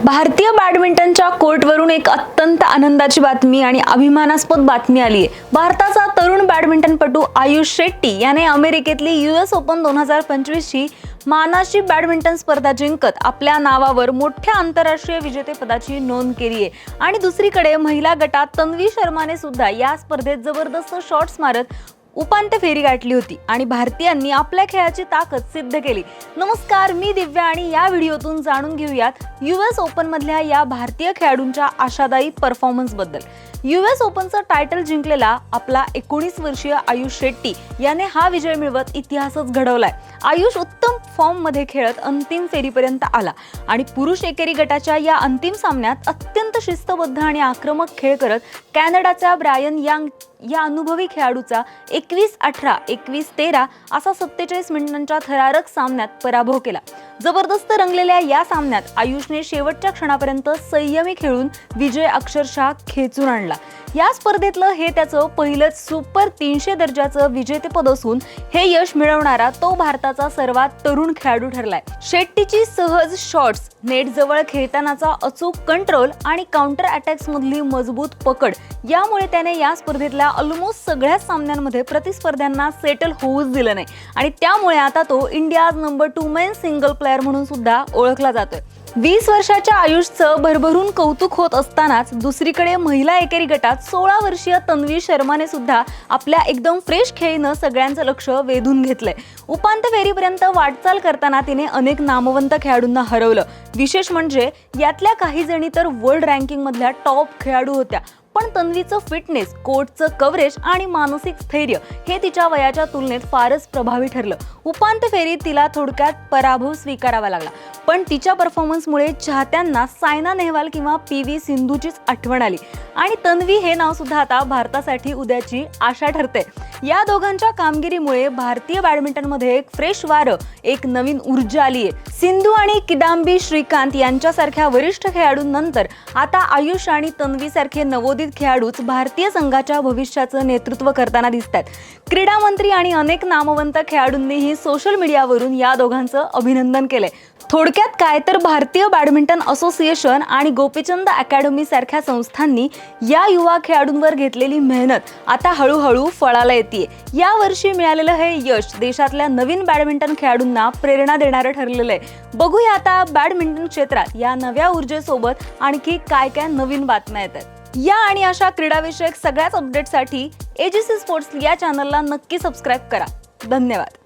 भारतीय बॅडमिंटनच्या कोर्टवरून एक अत्यंत आनंदाची बातमी आणि अभिमानास्पद बातमी आली आहे भारताचा तरुण बॅडमिंटनपटू आयुष शेट्टी याने अमेरिकेतली यू एस ओपन दोन हजार पंचवीसची मानाची बॅडमिंटन स्पर्धा जिंकत आपल्या नावावर मोठ्या आंतरराष्ट्रीय विजेतेपदाची नोंद केली आहे आणि दुसरीकडे महिला गटात तन्वी शर्माने सुद्धा या स्पर्धेत जबरदस्त शॉट्स मारत उपांत्य फेरी गाठली होती आणि भारतीयांनी आपल्या खेळाची ताकद सिद्ध केली. नमस्कार मी दिव्या आणि या व्हिडिओतून जाणून घेऊयात यू एस ओपनमधल्या या भारतीय खेळाडूंच्या आशादायी परफॉर्मन्सबद्दल यू एस ओपनचं टायटल जिंकलेला आपला एकोणीस वर्षीय आयुष शेट्टी याने हा विजय मिळवत इतिहासच घडवलाय. आयुष उत्तम फॉर्ममध्ये खेळत अंतिम फेरीपर्यंत आला आणि पुरुष एकेरी गटाच्या या अंतिम सामन्यात अत्यंत शिस्तबद्ध आणि आक्रमक खेळ करत कॅनडाचा ब्रायन यांग या अनुभवी खेळाडूचा एकवीस अठरा एकवीस तेरा असा सत्तेचाळीस मिनिटांच्या थरारक सामन्यात पराभव केला. जबरदस्त रंगलेल्या या सामन्यात आयुषने शेवटच्या क्षणापर्यंत संयमी खेळून विजय अक्षरशः खेचून आणला. या स्पर्धेतलं हे त्याचं पहिलंच सुपर तीनशे दर्जाचं विजेतेपद असून हे यश मिळवणारा तो भारताचा सर्वात तरुण खेळाडू ठरलाय. शेट्टीची सहज शॉट्स नेटजवळ खेळतानाचा अचूक कंट्रोल आणि काउंटर अटॅक्समधली मजबूत पकड यामुळे त्याने या स्पर्धेतल्या ऑलमोस्ट सगळ्याच सामन्यांमध्ये प्रतिस्पर्ध्यांना सेटल होऊच दिलं नाही. आणि त्यामुळे आता तो India number two men single player म्हणून सुद्धा ओळखला जातोय. वीस वर्षाच्या आयुषचं भरभरून कौतुक होत असतानाच दुसरीकडे महिला एकेरी गटात सोळा वर्षीय तन्वी शर्माने सुद्धा आपल्या एकदम फ्रेश खेळीनं सगळ्यांचं लक्ष वेधून घेतलंय. उपांत्य फेरीपर्यंत वाटचाल करताना तिने अनेक नामवंत खेळाडूंना हरवलं. विशेष म्हणजे यातल्या काही जणी तर वर्ल्ड रँकिंगमधल्या टॉप खेळाडू होत्या. पण तन्वीचं फिटनेस कोर्टचं कव्हरेज आणि मानसिक स्थैर्य हे तिच्या वयाच्या तुलनेत फारच प्रभावी ठरलं. उपांत्य फेरीत तिला थोडक्यात पराभव स्वीकारावा लागला. पण तिच्या परफॉर्मन्समुळे चाहत्यांना सायना नेहवाल किंवा पी व्ही सिंधूचीच आठवण आली. आणि तन्वी हे नाव सुद्धा आता भारतासाठी उद्याची आशा ठरते या दोघांच्या कामगिरीमुळे भारतीय बॅडमिंटनमध्ये एक फ्रेश वारं एक नवीन ऊर्जा आली आहे सिंधू आणि किदांबी श्रीकांत यांच्यासारख्या वरिष्ठ खेळाडूंनंतर आता आयुष आणि तन्वीसारखे नवोदित नवोदित खेळाडूच भारतीय संघाच्या भविष्याचं नेतृत्व करताना दिसतात क्रीडा मंत्री आणि अनेक नामवंत खेळाडूंनीही सोशल मीडियावरून या दोघांचं अभिनंदन केलंय. थोडक्यात काय तर भारतीय बॅडमिंटन असोसिएशन आणि गोपीचंद अकॅडमी सारख्या संस्थांनी या युवा खेळाडूंवर घेतलेली मेहनत आता हळूहळू फळाला येते या वर्षी मिळालेलं हे यश देशातल्या नवीन बॅडमिंटन खेळाडूंना प्रेरणा देणारं ठरलेलं आहे. बघूया आता बॅडमिंटन क्षेत्रात या नव्या ऊर्जेसोबत आणखी काय काय नवीन बातम्या येतात. या आणि अशा क्रीडाविषयक सगळ्याच अपडेटसाठी एजीसी स्पोर्ट्स या चॅनलला नक्की सबस्क्राईब करा. धन्यवाद.